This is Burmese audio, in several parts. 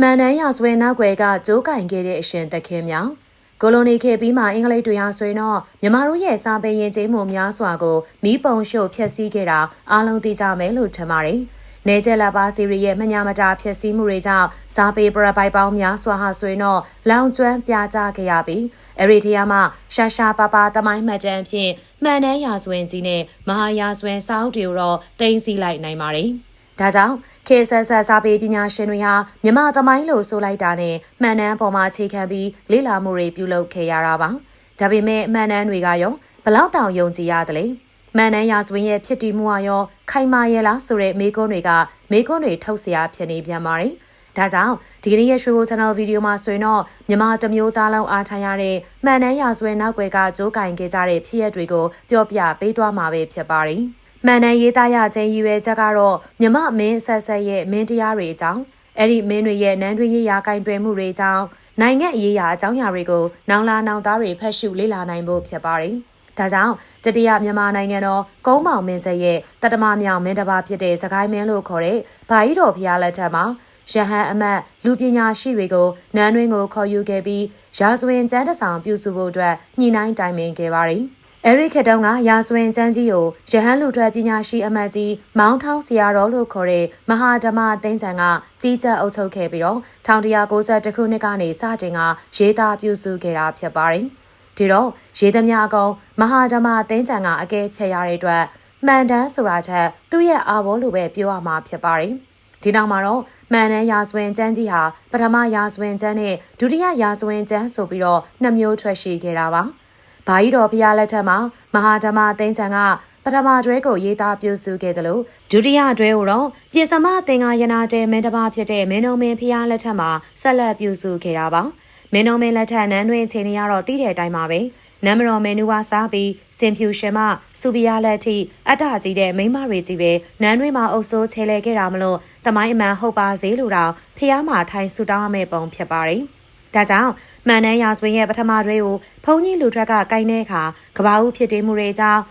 မှန်တမ်းရဆွဲနောက်ွယ်ကကြိုးကင်ခဲ့တဲ့အရှင်တခင်များကိုလိုနီခေတ်ပြီးမှအင်္ဂလိပ်တွေဟာဆိုရင်တော့မြမတို့ရဲ့စာပေရင်ကျေးမှုများစွာကိုမိပုံရှုပ်ဖျက်ဆီးခဲ့တာအားလုံးသိကြမယ်လို့ထင်ပါတယ်။နေကျက်လာပါစီရီရဲ့မညာမတာဖျက်ဆီးမှုတွေကြောင့်စာပေပရပိုက်ပေါင်းများစွာဟာဆိုရင်တော့လောင်ကျွမ်းပြာကျခဲ့ရပြီးအဲ့ဒီတရားမှာရှာရှာပါပါတမိုင်းမှတ်တမ်းဖြင့်မှန်တမ်းရာဇဝင်ကြီးနဲ့မဟာရာဇဝင်စာအုပ်တွေကိုတော့တင်စီလိုက်နိုင်ပါတယ်။ ဒါကြောင့်ခေဆက်ဆက်စာပေပညာရှင်တွေဟာမြမသမိုင်းလို့ဆိုလိုက်တာနဲ့မှန်တမ်းပေါ်မှာခြေခံပြီးလေ့လာမှုတွေပြုလုပ်ခဲ့ရတာပါ။ဒါပေမဲ့မှန်တမ်းတွေကရောဘလောက်တောင်ယုံကြည်ရသလဲ။မှန်တမ်းရာဇဝင်ရဲ့ဖြစ်တည်မှုအရောခိုင်မာရဲ့လားဆိုတဲ့မေးခွန်းတွေကမေးခွန်းတွေထုတ်เสียဖြစ်နေပြန်ပါတယ်။ဒါကြောင့်ဒီကနေ့ရဲ့ရွှေဘို channel ဗီဒီယိုမှာဆိုရင်တော့မြန်မာတမျိုးသားလုံးအားထားရတဲ့မှန်တမ်းရာဇဝင်နောက်ွယ်ကကြိုးကင်ခဲ့ကြတဲ့ဖြစ်ရပ်တွေကိုပြောပြပေးသွားမှာပဲဖြစ်ပါတယ်။ မှန်တမ်းရေးသားရခြင်းရည်ရွယ်ချက်ကတော့မြမမင်းဆက်ဆက်ရဲ့မင်းတရားတွေအကြောင်းအဲ့ဒီမင်းတွေရဲ့နန်းတွင်းရေးရာကင်တွယ်မှုတွေအကြောင်းနိုင်ငံရေးရာအကြောင်းအရာတွေကိုနောင်လာနောင်သားတွေဖတ်ရှုလေ့လာနိုင်ဖို့ဖြစ်ပါတယ်။ဒါကြောင့်တတိယမြန်မာနိုင်ငံတော်ကုန်းမောင်မင်းဆက်ရဲ့တတမမြောင်မင်းတစ်ပါးဖြစ်တဲ့စကိုင်းမင်းလို့ခေါ်တဲ့ဘာကြီးတော်ဖျားလက်ထက်မှာရဟန်းအမတ်လူပညာရှိတွေကိုနန်းတွင်းကိုခေါ်ယူခဲ့ပြီးရာဇဝင်ကျမ်းတဆောင်ပြုစုဖို့အတွက်ညှိနှိုင်းတိုင်ပင်ခဲ့ပါတယ်။ အဲရီခေတုံးကရာဇဝင်ကျမ်းကြီးကိုရဟန်းလူထွက်ပညာရှိအမတ်ကြီးမောင်းထောင်းဆရာတော်လို့ခေါ်တဲ့မဟာဓမ္မသိန်းချံကကြီးကြပ်အုပ်ချုပ်ခဲ့ပြီးတော့1990ခုနှစ်ကနေစတင်ကရေးသားပြုစုခဲ့တာဖြစ်ပါတယ်။ဒီတော့ရေးသမျှအကုန်မဟာဓမ္မသိန်းချံကအကဲဖြတ်ရတဲ့အတွက်မှန်တမ်းဆိုတာချက်သူ့ရဲ့အာဘောလိုပဲပြောရမှာဖြစ်ပါတယ်။ဒီနောက်မှာတော့မှန်တမ်းရာဇဝင်ကျမ်းကြီးဟာပထမရာဇဝင်ကျမ်းနဲ့ဒုတိယရာဇဝင်ကျမ်းဆိုပြီးတော့နှစ်မျိုးထွက်ရှိခဲ့တာပါ။ ဘာကြီးတော်ဖျားလက်ထက်မှာမဟာဓမ္မသိန်းချံကပထမတွဲကိုရေးသားပြုစုခဲ့တယ်လို့ဒုတိယတွဲကိုတော့ပြင်စမသင်္ကာယနာတဲမင်းတစ်ပါးဖြစ်တဲ့မင်းတော်မင်းဖျားလက်ထက်မှာဆက်လက်ပြုစုခဲ့တာပါမင်းတော်မင်းလက်ထက်နန်းတွင်ချိန်နေရတော့တည်တဲ့အတိုင်းပါပဲနမ်မတော်မင်းနူဝါစားပြီးစင်ဖြူရှင်မစူပီယာလက်ထိအတ္တကြီးတဲ့မိမတွေကြီးပဲနန်းတွင်မှာအုပ်စိုးချဲလဲခဲ့တာမလို့တမိုင်းအမှန်ဟုတ်ပါစေလို့တော့ဖျားမှာထိုင်ဆူတောင်းရမယ့်ပုံဖြစ်ပါတယ် ဒါကြောင့်မှန်တမ်းရာဇဝင်ရဲ့ပထမတွေကိုဘုံကြီးလူထွက်ကကင်တဲ့အခါကဘာဦးဖြစ်တည်မှုတွေကြောင့်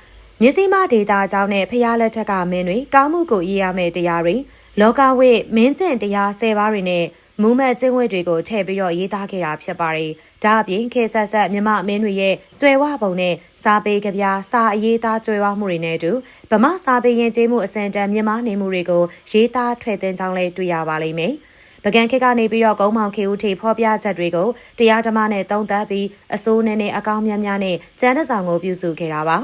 မြစည်းမဒေတာကြောင့်နဲ့ဖျားလက်ထက်ကမင်းတွေကောင်းမှုကိုရေးရမယ့်တရားတွေလောကဝိမင်းကျင့်တရား၁၀ပါးတွေနဲ့မူးမတ်ကျင့်ဝတ်တွေကိုထည့်ပြီးတော့ရေးသားခဲ့တာဖြစ်ပါတယ်။ဒါအပြင်ခေဆက်ဆက်မြမမင်းတွေရဲ့ကျွယ်ဝပုံနဲ့စာပေကြပြာစာအရေးသားကျွယ်ဝမှုတွေနဲ့အတူဗမာစာပေရင်ကျေးမှုအစံတန်မြမနေမှုတွေကိုရေးသားထွည့်တင်ကြောင်းလည်းတွေ့ရပါလိမ့်မယ်။ ပကံခေတ်ကနေပြီးတော့ဂုံမောင်ခေဦးထိဖော်ပြချက်တွေကိုတရားဓမ္မနဲ့သုံးသပ်ပြီးအစိုးနဲ့နဲ့အကောင်းများများနဲ့ကျန်းတဲ့ဆောင်ကိုပြုစုခဲ့တာပါ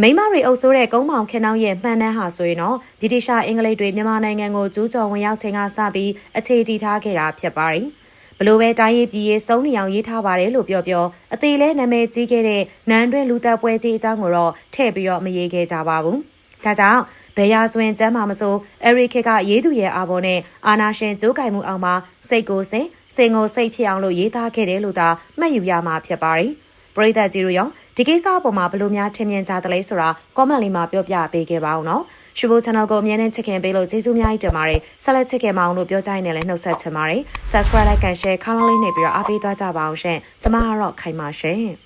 မိမတွေအုပ်ဆိုးတဲ့ကုန်းမောင်ခင်နှောင်းရဲ့မှန်တမ်းဟာဆိုရင်တော့ဗြိတိရှအင်္ဂလိပ်တွေမြန်မာနိုင်ငံကိုကျူးကျော်ဝင်ရောက်ချိန်ကစပြီးအခြေတည်ထားခဲ့တာဖြစ်ပါတယ်။ဘလို့ပဲတိုင်းရေးပြည်ရေးစုံနေအောင်ရေးထားပါတယ်လို့ပြောပြောအသေးလဲနာမည်ကြီးခဲ့တဲ့နန်းတွင်းလူသက်ပွဲကြီးအကြောင်းကိုတော့ထည့်ပြီးတော့မရေးခဲ့ကြပါဘူး။ ဒါကြောင့်ဘယ်ရာဆိုရင်ကျမ်းမှာမဆိုအရီခေတ်ကရေးသူရဲ့အာဘော်နဲ့အာနာရှင်ကြိုးကင်မှုအောင်မှာစိတ်ကိုစိတ်စင်ကိုစိတ်ဖြစ်အောင်လို့ရေးသားခဲ့တယ်လို့သာမှတ်ယူရမှာဖြစ်ပါတယ်ပရိသတ်ကြီးတို့ရောဒီကိစ္စအပေါ်မှာဘယ်လိုများထင်မြင်ကြသလဲဆိုတာ comment လေးမှာပြောပြပေးခဲ့ပါဦးနော်။ရှိုး channel ကိုအမြဲတမ်းချစ်ခင်ပေးလို့ကျေးဇူးအများကြီးတင်ပါတယ်။ဆက်လက်ချစ်ခင်မအောင်လို့ပြောကြရင်လည်းနှုတ်ဆက်ချင်ပါတယ်။ subscribe like and share ခေါင်းလေးနှိပ်ပြီးတော့အားပေးသွားကြပါအောင်ရှင်။ကျမကတော့ခိုင်ပါရှင်။